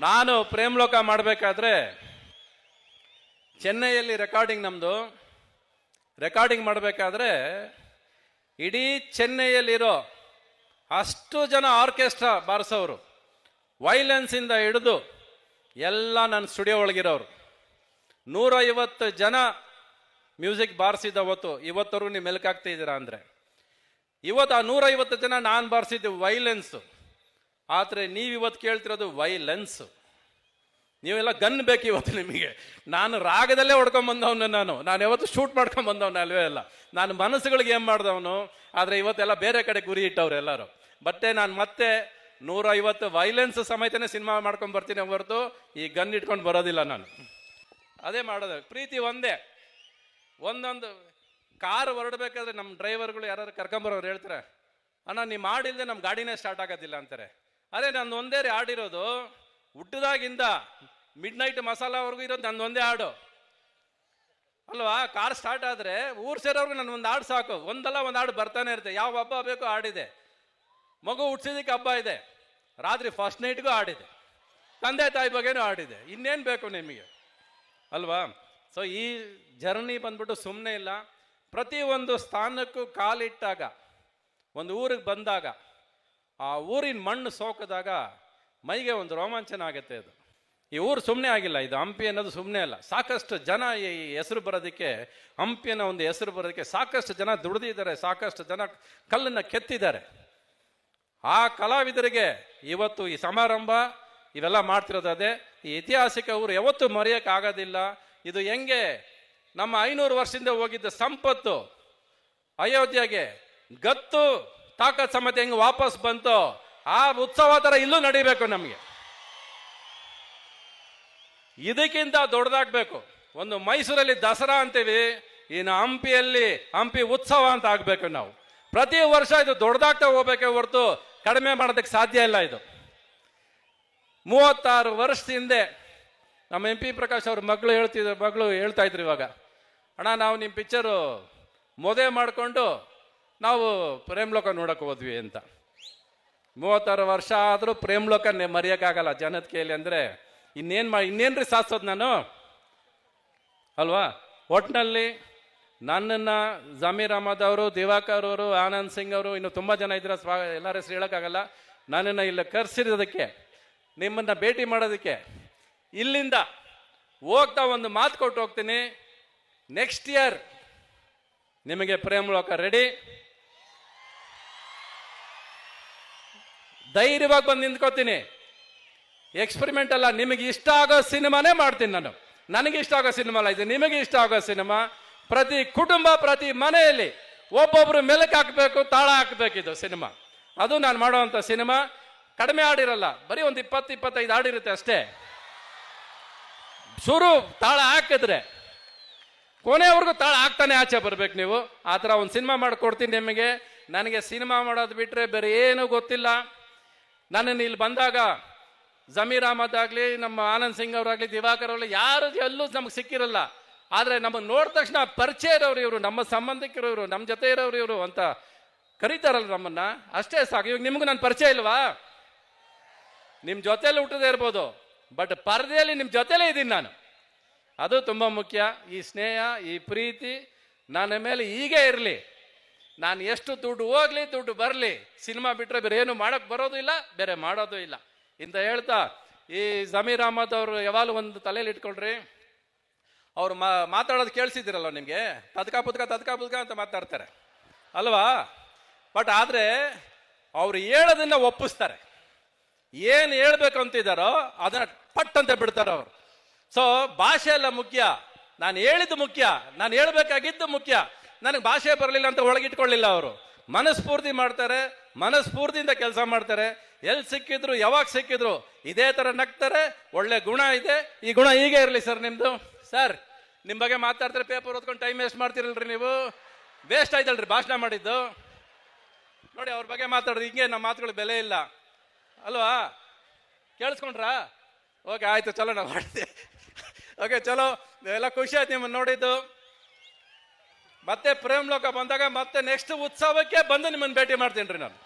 ನಾನು ಪ್ರೇಮ್ಲೋಕ ಮಾಡಬೇಕಾದ್ರೆ ಚೆನ್ನೈಯಲ್ಲಿ ರೆಕಾರ್ಡಿಂಗ್ ನಮ್ಮದು ರೆಕಾರ್ಡಿಂಗ್ ಮಾಡಬೇಕಾದ್ರೆ ಇಡೀ ಚೆನ್ನೈಯಲ್ಲಿರೋ ಅಷ್ಟು ಜನ ಆರ್ಕೆಸ್ಟ್ರಾ ಬಾರಿಸೋರು ವೈಲೆನ್ಸಿಂದ ಹಿಡಿದು ಎಲ್ಲ ನನ್ನ ಸ್ಟುಡಿಯೋ ಒಳಗಿರೋರು. ನೂರೈವತ್ತು ಜನ ಮ್ಯೂಸಿಕ್ ಬಾರಿಸಿದ್ದ ಅವತ್ತು ಇವತ್ತವರೆಗೂ ನೀವು ಮೆಲ್ಕಾಗ್ತಾ ಇದ್ದೀರಾ ಅಂದರೆ. ಇವತ್ತು ಆ ನೂರೈವತ್ತು ಜನ ನಾನು ಬಾರಿಸಿದ್ದು ವೈಲೆನ್ಸು. ಆದರೆ ನೀವು ಇವತ್ತು ಕೇಳ್ತಿರೋದು ವೈಲೆನ್ಸ್ ನೀವೆಲ್ಲ ಗನ್ ಬೇಕು ಇವತ್ತು ನಿಮಗೆ. ನಾನು ರಾಗದಲ್ಲೇ ಹೊಡ್ಕೊಂಡ್ ಬಂದವನು ನಾನು. ನಾನು ಯಾವತ್ತು ಶೂಟ್ ಮಾಡ್ಕೊಂಡ್ ಬಂದವನು ಅಲ್ವೇ ಅಲ್ಲ. ನಾನು ಮನಸ್ಸುಗಳಿಗೆ ಏನು ಮಾಡಿದವನು? ಆದರೆ ಇವತ್ತೆಲ್ಲ ಬೇರೆ ಕಡೆ ಗುರಿ ಇಟ್ಟವ್ರು ಎಲ್ಲರೂ. ಬಟ್ಟೆ ನಾನು ಮತ್ತೆ ನೂರೈವತ್ತು ವೈಲೆನ್ಸ್ ಸಮೇತನೇ ಸಿನಿಮಾ ಮಾಡ್ಕೊಂಡು ಬರ್ತೀನಿ ಹೊರತು, ಈ ಗನ್ ಇಟ್ಕೊಂಡು ಬರೋದಿಲ್ಲ ನಾನು. ಅದೇ ಮಾಡೋದು. ಪ್ರೀತಿ ಒಂದೇ. ಒಂದೊಂದು ಕಾರ್ ಹೊರಡ್ಬೇಕಾದ್ರೆ ನಮ್ಮ ಡ್ರೈವರ್ಗಳು ಯಾರು ಕರ್ಕೊಂಬರೋರು ಹೇಳ್ತಾರೆ, ಅಣ್ಣ ನೀವು ಮಾಡಿಲ್ಲದೆ ನಮ್ಮ ಗಾಡಿನೇ ಸ್ಟಾರ್ಟ್ ಆಗೋದಿಲ್ಲ ಅಂತಾರೆ. ಅದೇ ನಂದು ಒಂದೇ ರೀ ಆಡಿರೋದು ಹುಟ್ಟಿದಾಗಿಂದ ಮಿಡ್ ನೈಟ್ ಮಸಾಲವರೆಗೂ ಇರೋದು ನನ್ನ ಒಂದೇ ಹಾಡು. ಅಲ್ವಾ? ಕಾರ್ ಸ್ಟಾರ್ಟ್ ಆದರೆ ಊರು ಸೇರೋರ್ಗು ನನ್ನ ಒಂದು ಹಾಡು ಸಾಕು. ಒಂದಲ್ಲ ಒಂದು ಹಾಡು ಬರ್ತಾನೆ ಇರುತ್ತೆ. ಯಾವ ಹಬ್ಬ ಬೇಕು ಹಾಡಿದೆ. ಮಗು ಹುಟ್ಟಿಸಿದಕ್ಕೆ ಹಬ್ಬ ಇದೆ. ರಾತ್ರಿ ಫಸ್ಟ್ ನೈಟ್ಗೂ ಹಾಡಿದೆ. ತಂದೆ ತಾಯಿ ಬಗ್ಗೆನೂ ಹಾಡಿದೆ. ಇನ್ನೇನು ಬೇಕು ನಿಮಗೆ? ಅಲ್ವಾ? ಸೊ ಈ ಜರ್ನಿ ಬಂದ್ಬಿಟ್ಟು ಸುಮ್ಮನೆ ಇಲ್ಲ. ಪ್ರತಿ ಒಂದು ಸ್ಥಾನಕ್ಕೂ ಕಾಲಿಟ್ಟಾಗ, ಒಂದು ಊರಿಗೆ ಬಂದಾಗ ಆ ಊರಿನ ಮಣ್ಣು ಸೋಕಿದಾಗ ಮೈಗೆ ಒಂದು ರೋಮಾಂಚನ ಆಗುತ್ತೆ ಅದು. ಈ ಊರು ಸುಮ್ಮನೆ ಆಗಿಲ್ಲ, ಇದು ಹಂಪಿ ಅನ್ನೋದು ಸುಮ್ಮನೆ ಅಲ್ಲ. ಸಾಕಷ್ಟು ಜನ ಈ ಹೆಸರು ಬರೋದಕ್ಕೆ, ಹಂಪಿ ಅನ್ನೋ ಒಂದು ಹೆಸರು ಬರೋದಕ್ಕೆ ಸಾಕಷ್ಟು ಜನ ದುಡಿದಿದ್ದಾರೆ, ಸಾಕಷ್ಟು ಜನ ಕಲ್ಲನ್ನು ಕೆತ್ತಿದ್ದಾರೆ. ಆ ಕಲಾವಿದರಿಗೆ ಇವತ್ತು ಈ ಸಮಾರಂಭ, ಇವೆಲ್ಲ ಮಾಡ್ತಿರೋದು ಅದೇ. ಈ ಐತಿಹಾಸಿಕ ಊರು ಯಾವತ್ತೂ ಮರೆಯೋಕ್ಕಾಗೋದಿಲ್ಲ. ಇದು ಹೆಂಗೆ, ನಮ್ಮ ಐನೂರು ವರ್ಷದಿಂದ ಹೋಗಿದ್ದ ಸಂಪತ್ತು ಅಯೋಧ್ಯೆಗೆ ಗತ್ತು. ತಾಕತ್ ಸಮೇತ ಹೆಂಗೆ ವಾಪಸ್ ಬಂತು, ಆ ಉತ್ಸವ ಥರ ಇಲ್ಲೂ ನಡಿಬೇಕು ನಮಗೆ. ಇದಕ್ಕಿಂತ ದೊಡ್ಡದಾಗಬೇಕು. ಒಂದು ಮೈಸೂರಲ್ಲಿ ದಸರಾ ಅಂತೀವಿ, ಇನ್ನು ಹಂಪಿಯಲ್ಲಿ ಹಂಪಿ ಉತ್ಸವ ಅಂತ ಆಗಬೇಕು ನಾವು. ಪ್ರತಿ ವರ್ಷ ಇದು ದೊಡ್ಡದಾಗ್ತಾ ಹೋಗ್ಬೇಕೆ ಹೊರತು ಕಡಿಮೆ ಮಾಡೋದಕ್ಕೆ ಸಾಧ್ಯ ಇಲ್ಲ ಇದು. ಮೂವತ್ತಾರು ವರ್ಷದ ಹಿಂದೆ ನಮ್ಮ ಎಂ ಪಿ ಪ್ರಕಾಶ್ ಅವ್ರ ಮಗಳು ಹೇಳ್ತಿದ್ರು, ಮಗಳು ಹೇಳ್ತಾ ಇದ್ರು ಇವಾಗ. ಅಣ್ಣ, ನಾವು ನಿಮ್ಮ ಪಿಕ್ಚರು ಮದುವೆ ಮಾಡಿಕೊಂಡು ನಾವು ಪ್ರೇಮ್ಲೋಕ ನೋಡಕ್ಕೆ ಹೋದ್ವಿ ಅಂತ. ಮೂವತ್ತಾರು ವರ್ಷ ಆದರೂ ಪ್ರೇಮ್ಲೋಕ ಮರೆಯೋಕ್ಕಾಗಲ್ಲ ಜನದ ಕೇಳಿ ಅಂದರೆ ಇನ್ನೇನು ಮಾ ರೀ ಸಾಧಿಸೋದು ನಾನು? ಅಲ್ವಾ? ಒಟ್ಟಿನಲ್ಲಿ ನನ್ನನ್ನು ಜಮೀರ್ ಅಹಮದ್ ಅವರು, ದಿವಾಕರ್ ಅವರು, ಆನಂದ್ ಸಿಂಗ್ ಅವರು ಇನ್ನು ತುಂಬ ಜನ ಇದ್ರ ಸ್ವಾ ಎಲ್ಲರ ಹೆಸರು ಹೇಳೋಕ್ಕಾಗಲ್ಲ. ನನ್ನನ್ನು ಇಲ್ಲಿ ಕರೆಸಿರೋದಕ್ಕೆ, ನಿಮ್ಮನ್ನು ಭೇಟಿ ಮಾಡೋದಕ್ಕೆ ಇಲ್ಲಿಂದ ಹೋಗ್ತಾ ಒಂದು ಮಾತು ಕೊಟ್ಟು ಹೋಗ್ತೀನಿ. ನೆಕ್ಸ್ಟ್ ಇಯರ್ ನಿಮಗೆ ಪ್ರೇಮಲೋಕ ರೆಡಿ ಧೈರ್ಯವಾಗಿ ಬಂದು ನಿಂತ್ಕೋತೀನಿ. ಎಕ್ಸ್ಪೆರಿಮೆಂಟ್ ಅಲ್ಲ, ನಿಮಗೆ ಇಷ್ಟ ಆಗೋ ಸಿನಿಮಾನೇ ಮಾಡ್ತೀನಿ ನಾನು. ನನಗೆ ಇಷ್ಟ ಆಗೋ ಸಿನಿಮಾ ಅಲ್ಲ ಇದು, ನಿಮಗೆ ಇಷ್ಟ ಆಗೋ ಸಿನಿಮಾ. ಪ್ರತಿ ಕುಟುಂಬ, ಪ್ರತಿ ಮನೆಯಲ್ಲಿ ಒಬ್ಬೊಬ್ರು ಮೆಲಕ್ ಹಾಕಬೇಕು, ತಾಳ ಹಾಕಬೇಕು ಇದು ಸಿನಿಮಾ. ಅದು ನಾನು ಮಾಡುವಂಥ ಸಿನಿಮಾ. ಕಡಿಮೆ ಹಾಡಿರಲ್ಲ, ಬರೀ ಒಂದು ಇಪ್ಪತ್ತು, ಇಪ್ಪತ್ತೈದು ಹಾಡಿರುತ್ತೆ ಅಷ್ಟೇ. ಶುರು ತಾಳ ಹಾಕಿದ್ರೆ, ಕೊನೆವರೆಗೂ ತಾಳ ಹಾಕ್ತಾನೆ ಆಚೆ ಬರ್ಬೇಕು ನೀವು. ಆ ಥರ ಒಂದು ಸಿನಿಮಾ ಮಾಡಿಕೊಡ್ತೀನಿ ನಿಮಗೆ. ನನಗೆ ಸಿನಿಮಾ ಮಾಡೋದು ಬಿಟ್ಟರೆ ಬೇರೆ ಏನೂ ಗೊತ್ತಿಲ್ಲ. ನನ್ನನ್ನು ಇಲ್ಲಿ ಬಂದಾಗ ಜಮೀರ್ ಅಹಮದ್ ಆಗಲಿ, ನಮ್ಮ ಆನಂದ್ ಸಿಂಗ್ ಅವರಾಗಲಿ, ದಿವಾಕರ್ ಅವರಾಗಲಿ, ಯಾರು ಎಲ್ಲೂ ನಮಗೆ ಸಿಕ್ಕಿರಲ್ಲ. ಆದರೆ ನಮಗೆ ನೋಡಿದ ತಕ್ಷಣ ಪರಿಚಯ ಇರೋರು ಇವರು, ನಮ್ಮ ಸಂಬಂಧಿಕರು ಇವರು, ನಮ್ಮ ಜೊತೆ ಇರೋರು ಇವರು ಅಂತ ಕರೀತಾರಲ್ಲ ನಮ್ಮನ್ನು. ಅಷ್ಟೇ ಸಾಕು. ಇವಾಗ ನಿಮಗೂ ನಾನು ಪರಿಚಯ ಇಲ್ವಾ? ನಿಮ್ಮ ಜೊತೆಲಿ ಹುಟ್ಟದೇ ಇರ್ಬೋದು. ಬಟ್ ಪರದೆಯಲ್ಲಿ ನಿಮ್ಮ ಜೊತೆಲೇ ಇದ್ದೀನಿ ನಾನು. ಅದು ತುಂಬ ಮುಖ್ಯ. ಈ ಸ್ನೇಹ, ಈ ಪ್ರೀತಿ, ನನ್ನ ಮೇಲೆ ಹೀಗೆ ಇರಲಿ. ನಾನು ಎಷ್ಟು ದುಡ್ಡು ಹೋಗ್ಲಿ, ದುಡ್ಡು ಬರಲಿ, ಸಿನಿಮಾ ಬಿಟ್ಟರೆ ಬೇರೆ ಏನು ಮಾಡೋಕ್ಕೆ ಬರೋದು ಇಲ್ಲ, ಬೇರೆ ಮಾಡೋದು ಇಲ್ಲ. ಇಂತ ಹೇಳ್ತಾ ಈ ಜಮೀರ್ ಅಹಮದ್ ಅವರು ಯಾವಾಗಲೂ ಒಂದು ತಲೆಯಲ್ಲಿ ಇಟ್ಕೊಳ್ರಿ. ಅವ್ರು ಮಾತಾಡೋದು ಕೇಳಿಸಿದಿರಲ್ಲ ನಿಮಗೆ? ತದ್ಕ ಪುದ್ಕ ತದ್ಕ ಪುದ್ಕ ಅಂತ ಮಾತಾಡ್ತಾರೆ. ಅಲ್ವಾ? ಬಟ್ ಆದರೆ ಅವ್ರು ಹೇಳೋದನ್ನ ಒಪ್ಪಿಸ್ತಾರೆ. ಏನು ಹೇಳ್ಬೇಕು ಅಂತಿದ್ದಾರೋ ಅದನ್ನ ಪಟ್ ಅಂತ ಬಿಡ್ತಾರೆ ಅವರು. ಸೊ ಭಾಷೆ ಎಲ್ಲ ಮುಖ್ಯ. ನಾನು ಹೇಳಿದ್ದು ಮುಖ್ಯ. ನಾನು ಹೇಳ್ಬೇಕಾಗಿದ್ದು ಮುಖ್ಯ. ನನಗೆ ಭಾಷೆ ಬರಲಿಲ್ಲ ಅಂತ ಒಳಗಿಟ್ಕೊಳ್ಳಿಲ್ಲ ಅವರು. ಮನಸ್ಫೂರ್ತಿ ಮಾಡ್ತಾರೆ, ಮನಸ್ಫೂರ್ತಿಯಿಂದ ಕೆಲಸ ಮಾಡ್ತಾರೆ. ಎಲ್ಲಿ ಸಿಕ್ಕಿದ್ರು, ಯಾವಾಗ ಸಿಕ್ಕಿದ್ರು, ಇದೇ ಥರ ನಗ್ತಾರೆ, ಒಳ್ಳೆ ಗುಣ ಇದೆ. ಈ ಗುಣ ಹೀಗೆ ಇರಲಿ ಸರ್ ನಿಮ್ಮದು ಸರ್ ನಿಮ್ಮ ಬಗ್ಗೆ ಮಾತಾಡ್ತಾರೆ ಪೇಪರ್ ಓದ್ಕೊಂಡು ಟೈಮ್ ವೇಸ್ಟ್ ಮಾಡ್ತಿರಲ್ರಿ ನೀವು. ವೇಸ್ಟ್ ಆಯ್ತಲ್ರಿ, ಭಾಷಣ ಮಾಡಿದ್ದು. ನೋಡಿ, ಅವ್ರ ಬಗ್ಗೆ ಮಾತಾಡೋದು, ಹಿಂಗೆ ನಮ್ಮ ಮಾತುಗಳು ಬೆಲೆ ಇಲ್ಲ. ಅಲ್ವಾ? ಕೇಳಿಸ್ಕೊಂಡ್ರಾ? ಓಕೆ ಆಯ್ತು, ಚಲೋ, ನಾವು ಮಾಡ್ತೀವಿ. ಓಕೆ ಚಲೋ. ಎಲ್ಲ ಖುಷಿ ಆಯ್ತು ನಿಮ್ಮನ್ನು ನೋಡಿದ್ದು. ಮತ್ತೆ ಪ್ರೇಮ್ ಲೋಕ ಬಂದಾಗ ಮತ್ತೆ ನೆಕ್ಸ್ಟ್ ಉತ್ಸವಕ್ಕೆ ಬಂದು ನಿಮ್ಮನ್ನು ಭೇಟಿ ಮಾಡ್ತೀನಿ ರೀ ನಾನು.